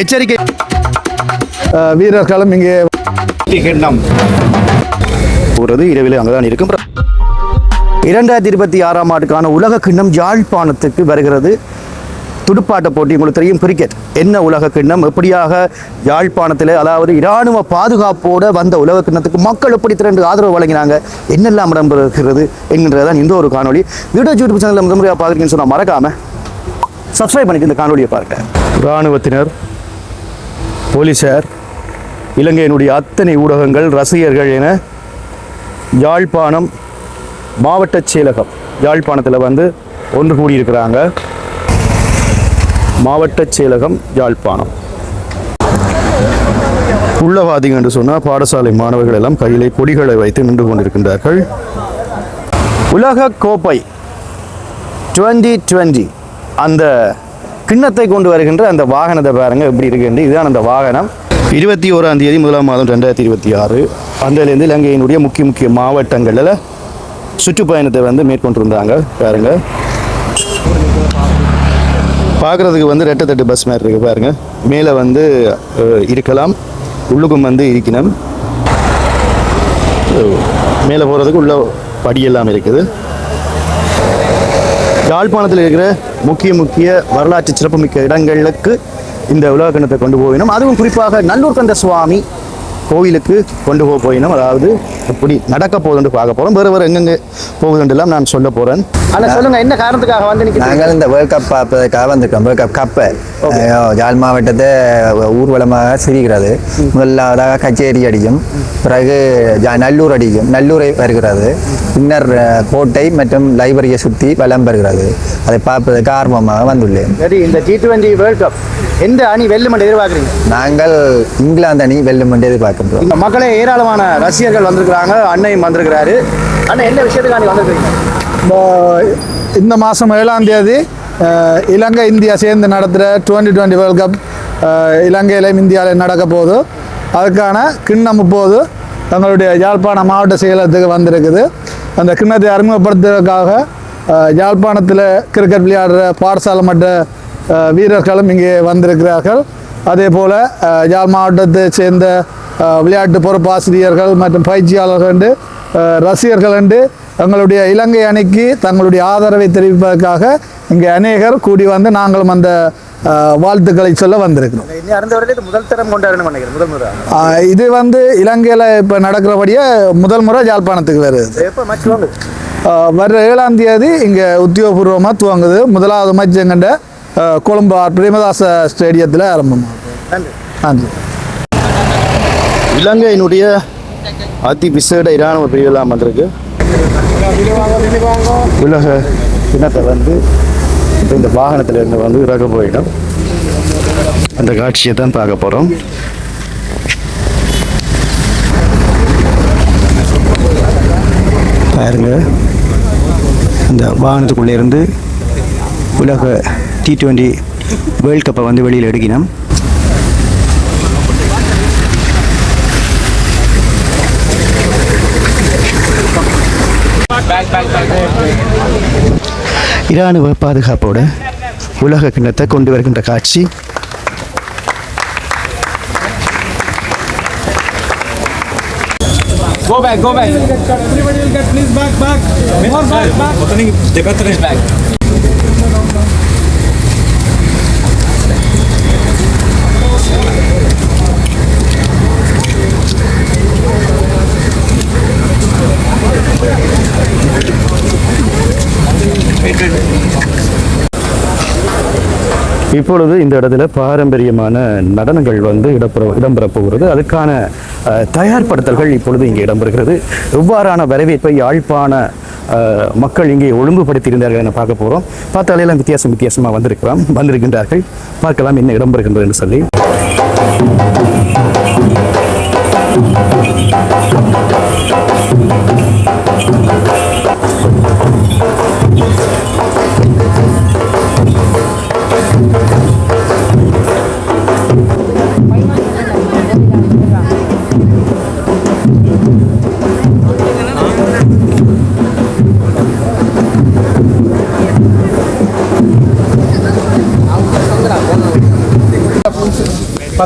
எச்சரிக்கை. வீரர்களும் இங்கே. கிண்ணம் போகிறது இரவில் அங்கதான் இருக்கும். இரண்டாயிரத்தி இருபத்தி ஆறாம் ஆண்டுக்கான உலக கிண்ணம் யாழ்ப்பாணத்துக்கு வருகிறது. துடுப்பாட்ட போட்டி உங்களுக்கு தெரியும் கிரிக்கெட் என்ன உலக கிண்ணம்? எப்படியாக யாழ்ப்பாணத்தில் அதாவது இராணுவ பாதுகாப்போட வந்த உலக கிண்ணத்துக்கு மக்கள் எப்படி திரண்டு ஆதரவு வழங்கினாங்க? என்னெல்லாம் இடம்பெறுகிறது என்கின்றதான் இந்த ஒரு காணொளி. வீடியோ யூடியூப் சேனலில் முதல் முறையாக பார்க்குறீங்கன்னு சொன்னால் மறக்காம சப்ஸ்கிரைப் பண்ணிட்டு இந்த காணொலியை பாருங்க. இராணுவத்தினர் போலீசார் இலங்கையினுடைய அத்தனை ஊடகங்கள் ரசிகர்கள் என யாழ்ப்பாணம் மாவட்ட செயலகம் யாழ்ப்பாணத்தில் வந்து ஒன்று கூடியிருக்கிறாங்க. மாவட்ட செயலகம் யாழ்ப்பாணம். உள்ளவாதிங்க என்று சொன்னால் பாடசாலை மாணவர்கள் எல்லாம் கையிலே கொடிகளை வைத்து நின்று கொண்டிருக்கின்றார்கள். உலக கோப்பை 2020 அந்த கிண்ணத்தை கொண்டு வருகின்ற அந்த வாகனத்தை பாருங்க எப்படி இருக்குன்னு இதுதான் அந்த வாகனம். இருபத்தி ஓராம் தேதி முதலாம் மாதம் ரெண்டாயிரத்தி இருபத்தி ஆறு. அந்திலிருந்து இலங்கையினுடைய முக்கிய முக்கிய மாவட்டங்களில் சுற்றுப்பயணத்தை வந்து மேற்கொண்டிருந்தாங்க பாருங்க. பார்க்குறதுக்கு வந்து ரெட்டத்தட்டு பஸ் மாதிரி இருக்குது பாருங்க. மேலே வந்து இருக்கலாம். உள்ளுக்கும் வந்து இருக்கணும் மேலே போகிறதுக்கு உள்ள படியெல்லாம் இருக்குது. யாழ்ப்பாணத்தில் இருக்கிற முக்கிய முக்கிய வரலாற்று சிறப்புமிக்க இடங்களுக்கு இந்த உலகக்கணத்தை கொண்டு போயினோம். அதுவும் குறிப்பாக நல்லூர் கந்த சுவாமி கோவிலுக்கு கொண்டு போக போயினோம் அதாவது எப்படி நடக்க போகுதுன்னு பார்க்க போகிறோம் வேறு வேறு எங்கெங்கே போகுதுன்றெல்லாம் நான் சொல்ல போகிறேன் ஆனால் சொல்லுங்க என்ன காரணத்துக்காக வந்து நாங்கள் இந்த வேர்ல்ட் கப் பார்ப்பதற்காக வந்திருக்கோம். வேர்ல்ட் கப் கப்பை யாழ் மாவட்டத்தை ஊர்வலமாக சிரிக்கிறது. முதலாவதாக கச்சேரி அடிக்கும். பிறகு நல்லூர் அடிக்கும். நல்லூரை வருகிறது. பின்னர் கோட்டை மற்றும் லைப்ரரியை சுற்றி வலம் பெறுகிறது அதை பார்ப்பதற்கு ஆர்வமாக வந்துள்ளேன். சரி இந்த டி டுவெண்ட்டி வேர்ல்ட் கப் எந்த அணி வெல்லும் என்று எதிர்பார்க்குறீங்க? நாங்கள் இங்கிலாந்து அணி வெல்லும் என்று பண்ணுறோம் இந்த மக்களே ஏராளமான ரசிகர்கள் வந்திருக்கிறாங்க அன்னையும் வந்திருக்கிறாரு. அண்ணன் என்ன விஷயத்துக்காண்டி வந்திருக்கீங்க? இந்த- மாதம் ஏழாம் தேதி இலங்கை இந்தியா சேர்ந்து நடத்துகிற டுவெண்ட்டி டுவெண்ட்டி வேர்ல்ட் கப் இலங்கையிலையும் இந்தியாவிலையும் நடக்க போகுது. அதுக்கான கிண்ணம் இப்போது தங்களுடைய யாழ்ப்பாண மாவட்ட செயலகத்துக்கு வந்திருக்குது. அந்த கிண்ணத்தை அறிமுகப்படுத்துவதற்காக யாழ்ப்பாணத்தில் கிரிக்கெட் விளையாடுற பாடசாலை மற்ற வீரர்களும் இங்கே வந்திருக்கிறார்கள். அதே போல் யாழ் மாவட்டத்தை சேர்ந்த விளையாட்டு பொறுப்பாசிரியர்கள் மற்றும் பயிற்சியாளர்கள் என்று, ரசிகர்கள் என்று எங்களுடைய இலங்கை அணிக்கு தங்களுடைய ஆதரவை தெரிவிப்பதற்காக இங்கே அநேகர் கூடி வந்து நாங்களும் அந்த வாழ்த்துக்களை சொல்ல வந்திருக்கிறோம். முதல் தரம் கொண்டாடணும் இது வந்து இலங்கையில் இப்போ நடக்கிறபடியே முதல் முறை யாழ்ப்பாணத்துக்கு வருது. வர்ற ஏழாம் தேதி இங்கே உத்தியோகபூர்வமாக துவங்குது. முதலாவது அஹ், கொழும்பு ஆர் பிரேமதாச ஸ்டேடியத்தில் ஆரம்பமாகும் நன்றி. நன்றி இலங்கையினுடைய அதி விசேட இராணுவ பிரிவெல்லாம் வந்திருக்கு. உலக இனத்தை வந்து இப்போ இந்த வாகனத்தில் இருந்து வந்து இறக்க போயிடும். அந்த காட்சியை தான் பார்க்க போகிறோம் பாருங்க. அந்த வாகனத்துக்குள்ளே இருந்து உலக டி டுவெண்ட்டி வேர்ல்ட் கப்பை வந்து வெளியில் எடுக்கணும் இராணுவ பாதுகாப்போட உலக கிண்ணத்தை கொண்டு வருகின்ற காட்சி Go back, go back. Everybody will get please back, back. More back, back. இப்பொழுது இந்த இடத்துல பாரம்பரியமான நடனங்கள் வந்து இடம்பெற இடம்பெற போகிறது அதுக்கான தயார்படுத்தல்கள் இப்பொழுது இங்கே இடம்பெறுகிறது. எவ்வாறான வரவேற்பை யாழ்ப்பாண மக்கள் இங்கே ஒழுங்குபடுத்தியிருந்தார்கள் என பார்க்க போகிறோம் பார்த்தாலே எல்லாம் வித்தியாசம் வித்தியாசமாக வந்திருக்கலாம் வந்திருக்கின்றார்கள். பார்க்கலாம் என்ன இடம்பெறுகின்றது என்று சொல்லி. Thank you.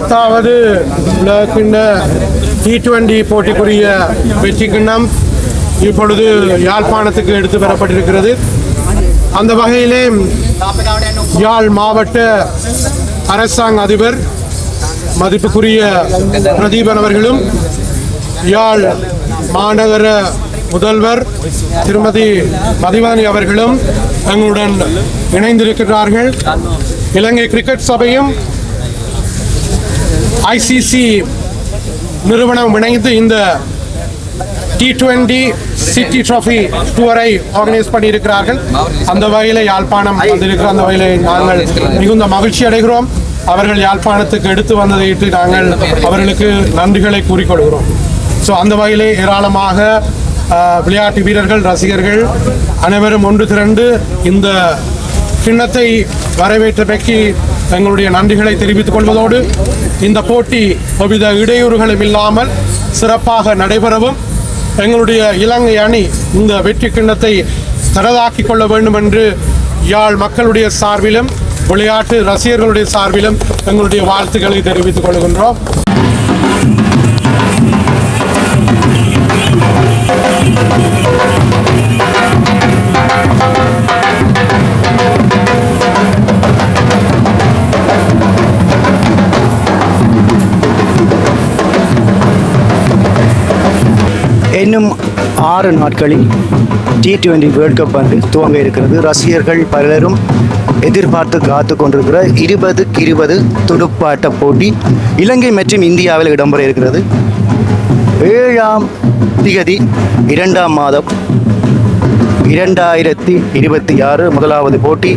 பத்தாவது உலகக்கிண்ண டி டுவெண்டி போட்டிக்குரிய வெற்றி கிண்ணம் இப்பொழுது யாழ்ப்பாணத்துக்கு எடுத்து பெறப்பட்டிருக்கிறது. அந்த வகையிலே யாழ் மாவட்ட அரசாங்க அதிபர் மதிப்புக்குரிய பிரதீபன் அவர்களும் யாழ் மாநகர முதல்வர் திருமதி மதிவானி அவர்களும் எங்களுடன் இணைந்திருக்கிறார்கள். இலங்கை கிரிக்கெட் சபையும் ஐசிசி நிறுவனம் இணைந்து இந்த டி டுவெண்டி சிட்டி ட்ராஃபி டூரை ஆர்கனைஸ் பண்ணியிருக்கிறார்கள். அந்த வகையில் யாழ்ப்பாணம் வந்திருக்கிற அந்த வகையில் நாங்கள் மிகுந்த மகிழ்ச்சி அடைகிறோம். அவர்கள் யாழ்ப்பாணத்துக்கு எடுத்து வந்ததையிட்டு நாங்கள் அவர்களுக்கு நன்றிகளை கூறிக்கொள்கிறோம். ஸோ அந்த வகையிலே ஏராளமாக விளையாட்டு வீரர்கள் ரசிகர்கள் அனைவரும் ஒன்று திரண்டு இந்த கிண்ணத்தை வரவேற்றமைக்கு எங்களுடைய நன்றிகளை தெரிவித்துக் கொள்வதோடு இந்த போட்டி எவ்வித இடையூறுகளும் இல்லாமல் சிறப்பாக நடைபெறவும் எங்களுடைய இலங்கை அணி இந்த வெற்றி கிண்ணத்தை தரதாக்கிக் கொள்ள வேண்டும் என்று யாழ் மக்களுடைய சார்பிலும் விளையாட்டு ரசிகர்களுடைய சார்பிலும் எங்களுடைய வாழ்த்துக்களை தெரிவித்துக் கொள்கின்றோம். ஆறு நாட்களில் டி டுவெண்ட்டி வேர்ல்ட் கப் வந்து துவங்க இருக்கிறது. ரசிகர்கள் பலரும் எதிர்பார்த்து காத்து கொண்டிருக்கிற இருபதுக்கு இருபது துடுப்பாட்ட போட்டி இலங்கை மற்றும் இந்தியாவில் இடம்பெற இருக்கிறது. ஏழாம் திகதி இரண்டாம் மாதம் இரண்டாயிரத்தி இருபத்தி ஆறு முதலாவது போட்டி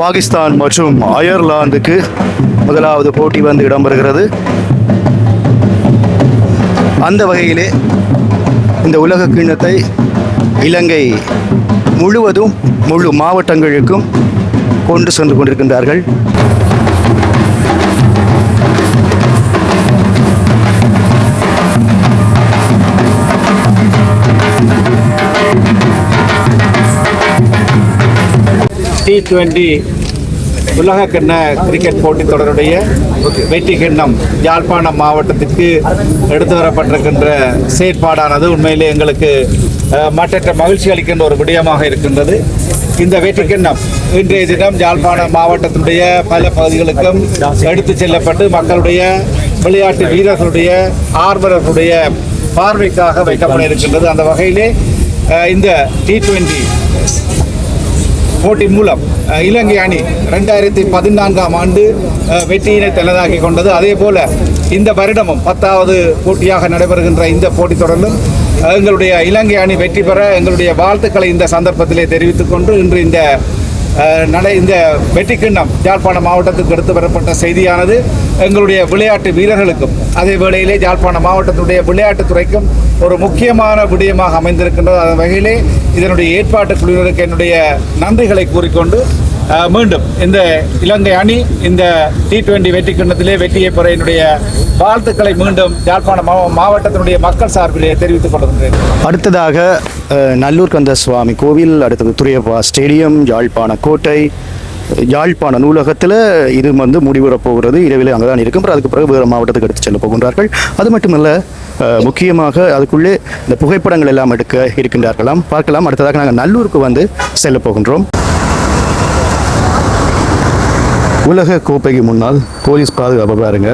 பாகிஸ்தான் மற்றும் அயர்லாந்துக்கு முதலாவது போட்டி வந்து இடம்பெறுகிறது. அந்த வகையிலே இந்த உலக கிண்ணத்தை இலங்கை முழுவதும் முழு மாவட்டங்களுக்கும் கொண்டு சென்று கொண்டிருக்கின்றார்கள். டி டுவெண்டி உலக கிண்ண கிரிக்கெட் போட்டித் தொடருடைய வெற்றி கிண்ணம் யாழ்ப்பாணம் மாவட்டத்திற்கு எடுத்து வரப்பட்டிருக்கின்ற செயற்பாடானது உண்மையிலே எங்களுக்கு மற்ற மற்றற்ற மகிழ்ச்சி அளிக்கின்ற ஒரு விடயமாக இருக்கின்றது. இந்த வெற்றி கிண்ணம் இன்றைய தினம் யாழ்ப்பாணம் மாவட்டத்தினுடைய பல பகுதிகளுக்கும் எடுத்து செல்லப்பட்டு மக்களுடைய விளையாட்டு வீரர்களுடைய ஆர்வலர்களுடைய பார்வைக்காக வைக்கப்பட இருக்கின்றது. அந்த வகையிலே இந்த டி ட்வெண்ட்டி போட்டி மூலம் இலங்கை அணி ரெண்டாயிரத்தி பதினான்காம் ஆண்டு வெற்றியினை தனதாக்கி கொண்டது. அதே போல இந்த வருடமும் பத்தாவது போட்டியாக நடைபெறுகின்ற இந்த போட்டித் தொடரிலும் எங்களுடைய இலங்கை அணி வெற்றி பெற எங்களுடைய வாழ்த்துக்களை இந்த சந்தர்ப்பத்திலே தெரிவித்துக் கொண்டு இன்று இந்த நடை இந்த வெற்றி கிண்ணம் யாழ்ப்பாணம் மாவட்டத்துக்கு எடுத்து வரப்பட்ட செய்தியானது எங்களுடைய விளையாட்டு வீரர்களுக்கும் அதே வேளையிலே யாழ்ப்பாணம் மாவட்டத்தினுடைய விளையாட்டுத் துறைக்கும் ஒரு முக்கியமான விடயமாக அமைந்திருக்கின்றது. அதன் வகையிலே இதனுடைய ஏற்பாட்டு குழுவினருக்கு என்னுடைய நன்றிகளை கூறிக்கொண்டு மீண்டும் இந்த இலங்கை அணி இந்த டி டுவெண்டி வெற்றி கிண்ணத்திலே வெற்றியை பெற என்னுடைய வாழ்த்துக்களை மீண்டும் யாழ்ப்பாணம் மாவட்டத்தினுடைய மக்கள் சார்பிலே தெரிவித்துக் கொள்கின்றேன். அடுத்ததாக நல்லூர் கந்த சுவாமி கோவில் அடுத்தது துறையப்பா ஸ்டேடியம் யாழ்ப்பாண கோட்டை யாழ்ப்பாண நூலகத்தில் இது வந்து முடிவுற போகிறது. இரவில் அங்கே தான் இருக்கும் அதுக்கு பிறகு வேறு மாவட்டத்துக்கு எடுத்து செல்ல போகின்றார்கள். அது மட்டுமல்ல முக்கியமாக அதுக்குள்ளே இந்த புகைப்படங்கள் எல்லாம் எடுக்க இருக்கின்றார்களாம். பார்க்கலாம். அடுத்ததாக நாங்கள் நல்லூருக்கு வந்து செல்ல போகின்றோம். உலக கோப்பைக்கு முன்னால் போலீஸ் பாதுகாப்பு பாருங்க.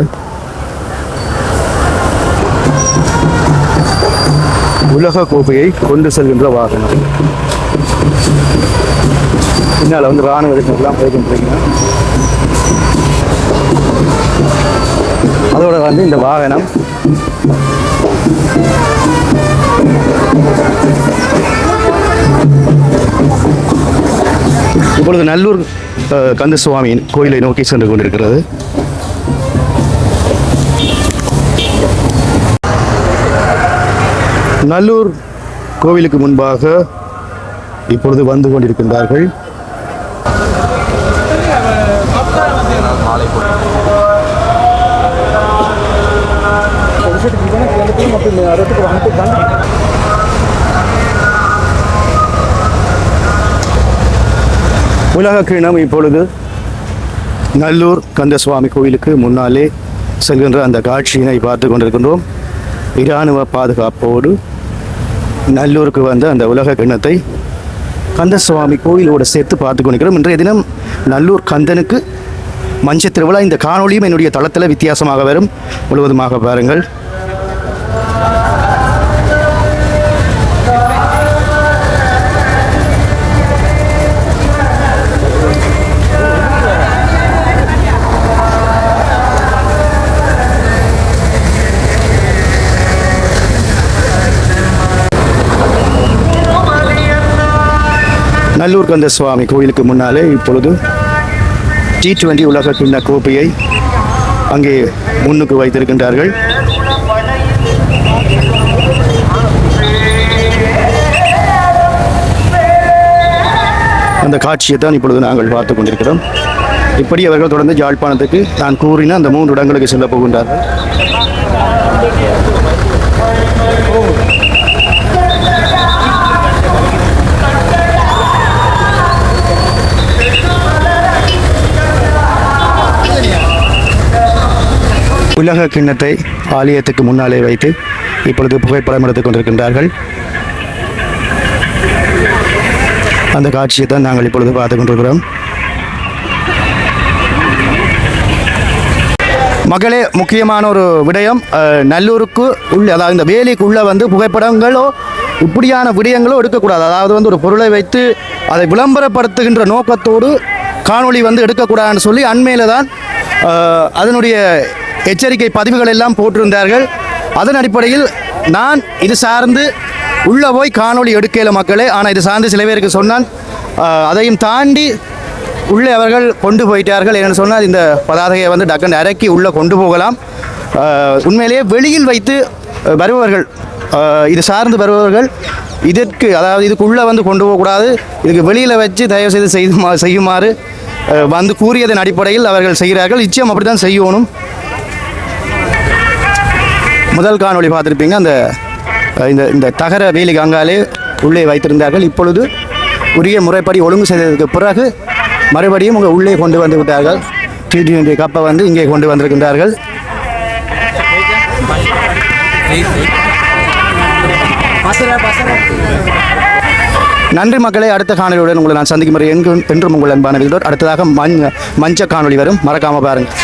உலக கோப்பையை கொண்டு செல்கின்ற வாகனம். பின்னால் வந்து ராணுவத்தினர்லாம் போய்கின்றீங்க அதோட வந்து இந்த வாகனம். இப்பொழுது நல்லூர் கந்த கந்தசுவாமியின் கோயிலை நோக்கி சென்று கொண்டிருக்கிறது. நல்லூர் கோவிலுக்கு முன்பாக இப்பொழுது வந்து கொண்டிருக்கின்றார்கள். உலக கிணம் இப்பொழுது நல்லூர் கந்தசுவாமி கோவிலுக்கு முன்னாலே செல்கின்ற அந்த காட்சியினை பார்த்து கொண்டிருக்கின்றோம். இராணுவ பாதுகாப்போடு நல்லூருக்கு வந்த அந்த உலக கிண்ணத்தை கந்தசுவாமி கோயிலோடு சேர்த்து பார்த்து கொண்டிருக்கிறோம். இன்றைய தினம் நல்லூர் கந்தனுக்கு மஞ்ச திருவிழா. இந்த காணொளியும் என்னுடைய தளத்தில் வித்தியாசமாக வரும். முழுவதுமாக பாருங்கள். நல்லூர் கந்த சுவாமி கோயிலுக்கு முன்னாலே இப்பொழுது டி டுவெண்டி உலக கிண்ண கோப்பையை அங்கே முன்னுக்கு வைத்திருக்கின்றார்கள். அந்த காட்சியை தான் இப்பொழுது நாங்கள் பார்த்து கொண்டிருக்கிறோம். இப்படி அவர்கள் தொடர்ந்து யாழ்ப்பாணத்துக்கு நான் கூறின அந்த மூன்று இடங்களுக்கு செல்ல போகின்றார்கள். உலக கிண்ணத்தை ஆலயத்துக்கு முன்னாலே வைத்து இப்பொழுது புகைப்படம் எடுத்துக் கொண்டிருக்கின்றார்கள். அந்த காட்சியை தான் நாங்கள் இப்பொழுது பார்த்து கொண்டிருக்கிறோம். மகளே முக்கியமான ஒரு விடயம் நல்லூருக்கு உள்ள அதாவது இந்த வேலிக்குள்ளே வந்து புகைப்படங்களோ இப்படியான விடயங்களோ எடுக்கக்கூடாது. அதாவது வந்து ஒரு பொருளை வைத்து அதை விளம்பரப்படுத்துகின்ற நோக்கத்தோடு காணொளி வந்து எடுக்கக்கூடாதுன்னு சொல்லி அண்மையில் தான் அதனுடைய எச்சரிக்கை பதிவுகள் எல்லாம் போட்டிருந்தார்கள். அதன் அடிப்படையில் நான் இது சார்ந்து உள்ளே போய் காணொளி எடுக்கல மக்களே. ஆனால் இது சார்ந்து சில பேருக்கு சொன்னான். அதையும் தாண்டி உள்ளே அவர்கள் கொண்டு போயிட்டார்கள் என்று சொன்னால் இந்த பதாதையை வந்து டக்குன்னு இறக்கி உள்ளே கொண்டு போகலாம். உண்மையிலேயே வெளியில் வைத்து வருபவர்கள் இது சார்ந்து வருபவர்கள் இதற்கு அதாவது இதுக்குள்ளே வந்து கொண்டு போகக்கூடாது. இதுக்கு வெளியில் வச்சு தயவு செய்து செய்து செய்யுமாறு வந்து கூறியதன் அடிப்படையில் அவர்கள் செய்கிறார்கள். நிச்சயம் அப்படி தான் செய்யணும். முதல் காணொளி பார்த்துருப்பீங்க. அந்த இந்த இந்த தகர வேலி கங்காலே உள்ளே வைத்திருந்தார்கள். இப்பொழுது உரிய முறைப்படி ஒழுங்கு செய்ததற்கு பிறகு மறுபடியும் உங்கள் உள்ளே கொண்டு வந்து விட்டார்கள். டி கப்பை வந்து இங்கே கொண்டு வந்திருக்கின்றார்கள். நன்றி மக்களை அடுத்த காணொலியுடன் உங்களை நான் சந்திக்கும் முறை எங்கும் என்றும் உங்கள் அன்பான அடுத்ததாக மஞ்ச மஞ்ச காணொலி வரும். மறக்காமல் பாருங்கள்